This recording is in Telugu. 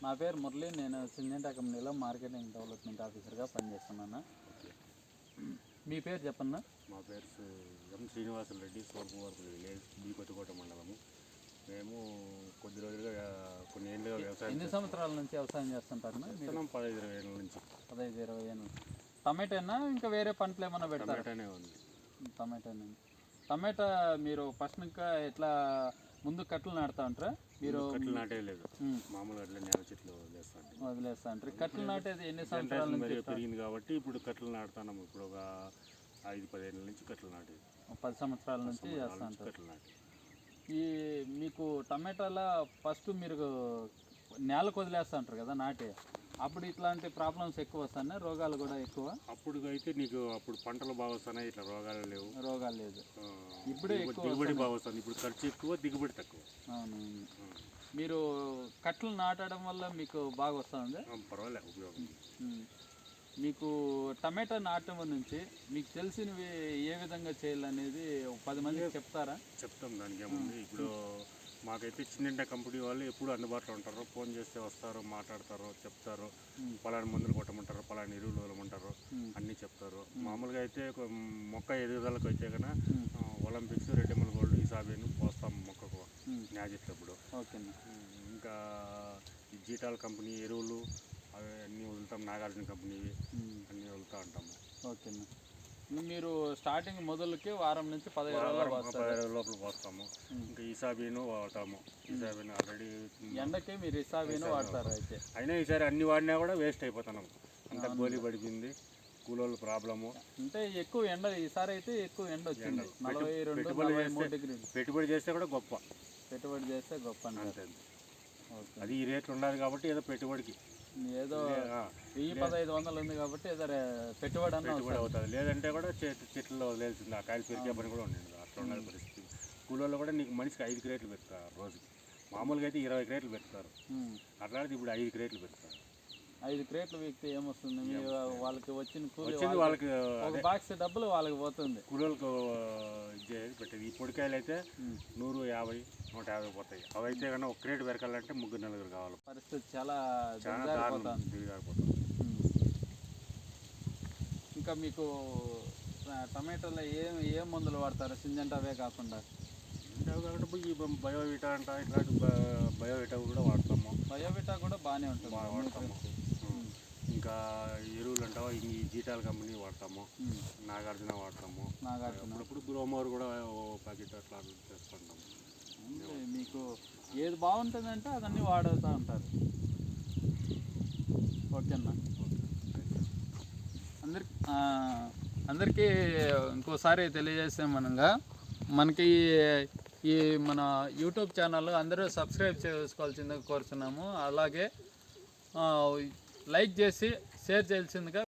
నా పేరు మురళి. నేను సింజెంటా కంపెనీలో మార్కెటింగ్ డెవలప్మెంట్ ఆఫీసర్గా పనిచేస్తున్నాను. మీ పేరు చెప్పన్నా మా పేరు M. Srinivasulu Reddy Sorpuvarthi village B Kothakota మండలము. మేము కొద్ది రోజులుగా కొన్ని ఏళ్ళుగా వ్యవసాయం ఎన్ని సంవత్సరాల నుంచి వ్యవసాయం చేస్తున్నాం పదహైదు ఇరవై ఏళ్ళ నుంచి. పదహైదు ఇరవై ఏళ్ళు టమాటానా? ఇంకా వేరే పంటలు ఏమైనా పెడతారా? టమాటానే ఉంది. టమాటానే టమాటా మీరు ఫస్ట్ ఇంకా ఎట్లా ముందు కట్టలు నాటుతా ఉంటారా? మీరు కట్టలు నాటేయలేదు ఉమ్, మామూలుగా అట్లా చెట్లు వదిలేస్తాం ఉంటారు కట్టలు నాటేది ఎన్ని సంవత్సరాల నుంచి పెరిగింది కాబట్టి ఇప్పుడు కట్టలు నాటుతున్నాం. ఇప్పుడు ఒక ఐదు పదిహేనుల నుంచి కట్టలు నాటేది. పది సంవత్సరాల నుంచి చేస్తా కట్టలు నాటేది. ఈ మీకు టమాటాల ఫస్ట్ మీరు నేలకు వదిలేస్తా ఉంటారు కదా నాటి. అప్పుడు ఇట్లాంటి ప్రాబ్లమ్స్ ఎక్కువ వస్తాయి రోగాలు కూడా ఎక్కువ. అప్పుడు అయితే నీకు అప్పుడు పంటలు బాగా వస్తున్నాయి ఇట్లా రోగాలు లేవు. రోగాలు లేదు. ఇప్పుడే దిగుబడి- ఎక్కువ దిగుబడి బాగా వస్తుంది. ఇప్పుడు ఖర్చు ఎక్కువ దిగుబడి తక్కువ. అవును మీరు కట్టలు నాటడం వల్ల మీకు బాగా వస్తుంది? ఆ, పర్వాలే ఉపయోగం మీకు టమాటా నాటడం నుంచి మీకు తెలిసినవి ఏ విధంగా చేయాలనేది పది మందికి చెప్తారా? చెప్తాం దానికి ఏముంది? ఇప్పుడు మాకైతే చిన్న కంపెనీ వాళ్ళు ఎప్పుడు అందుబాటులో ఉంటారు. ఫోన్ చేస్తే వస్తారు మాట్లాడతారు చెప్తారు. పలాని మందులు కొట్టమంటారు పలాని ఎరువులు వదలమంటారు. అన్నీ చెప్తారు. మామూలుగా అయితే మొక్క ఎదుగుదలకు అయితే కన్నా. ఒలింపిక్స్ రెడ్ ఎమ్మల్ గోల్డ్ ఈ సాబేను పోస్తాం మొక్కకు. ఓకేనా ఇంకా ఈ జీటాల్ కంపెనీ ఎరువులు అవి అన్నీ వదులుతాం. నాగార్జున కంపెనీవి. అన్నీ వదులుతూ ఉంటాము. ఓకేనా మీరు స్టార్టింగ్ మొదలుకి వారం నుంచి పదిహేను లోపల పోస్తాము. ఇంకా ఈసాబీను వాడతాము. ఈసాబీను ఆల్రెడీ ఎండకి మీరు ఇసాబీను వాడతారు అయితే. అయినా ఈసారి అన్ని వాడినా కూడా వేస్ట్ అయిపోతున్నాం. అంత గోలీ పడిపోయింది. కూలోళ్ళు ప్రాబ్లము. అంటే ఎక్కువ ఎండ ఈసారి అయితే ఎక్కువ ఎండ వచ్చింది. నలభై రెండు పెట్టుబడి నలభై మూడు చేస్తే- డిగ్రీలు. పెట్టుబడి చేస్తే కూడా గొప్ప. పెట్టుబడి చేస్తే గొప్ప అంతే అది ఈ రేట్లు ఉన్నది కాబట్టి ఏదో పెట్టుబడికి. ఏదో వెయ్యి పదహైదు వందలు ఉంది కాబట్టి ఏదో పెట్టుబడి అన్న పెట్టుబడి అవుతుంది. లేదంటే కూడా చెట్టు చెట్లలో వదిలేసింది. ఆ కాయలు పెరిగే పని కూడా ఉండేది. అట్లా ఉన్నది పరిస్థితి. కూలోళ్ళు కూడా నీకు మనిషికి ఐదు క్రేట్లు పెడతారు రోజుకి. మామూలుగా అయితే ఇరవై క్రేట్లు పెడతారు. అట్లాంటిది ఇప్పుడు ఐదు క్రేట్లు పెడతారు. ఐదు క్రేట్లు వీక్తే ఏమొస్తుంది? మీ వాళ్ళకి వచ్చిన కూలి వాళ్ళకి- ఒక బాక్స్ డబ్బులు వాళ్ళకి పోతుంది. ఇచ్చేది పెట్టేది. ఈ పొడికాయలు అయితే. నూరు యాభై నూట యాభై పోతాయి. అవి అయితే కన్నా ఒక క్రేట్ పెరకాలంటే ముగ్గురు నలుగురు కావాలి. పరిస్థితి చాలా దిగజారిపోతుంది. దిగారిపోతుంది. ఇంకా మీకు టమాటాలో ఏం ఏం మందులు వాడతారు? సింజంటావే కాకుండా. ఇంకా అవి కాకుండా ఈ బయోవిటా అంట ఇట్లాంటి బయోవిటా కూడా వాడతాము. బయోవిటా కూడా బాగానే ఉంటుంది. వాడతాము. ఇంకా ఎరువులు అంటావా? ఈ జీతాల కంపెనీ వాడతాము. నాగార్జున వాడతాము. అప్పుడప్పుడు గ్రోమోర్ కూడా ప్యాకెట్ అట్లా చేసుకుంటాము మీకు ఏది బాగుంటుందంటే అదన్నీ వాడుతూ ఉంటారు. ఓకేనా? అందరి అందరికీ ఇంకోసారి తెలియజేసామనగా మనకి ఈ మన యూట్యూబ్ ఛానల్ అందరూ సబ్స్క్రైబ్ చేసుకోవాల్సిందిగా కోరుతున్నాము అలాగే లైక్ చేసి షేర్ చేయాల్సిందిగా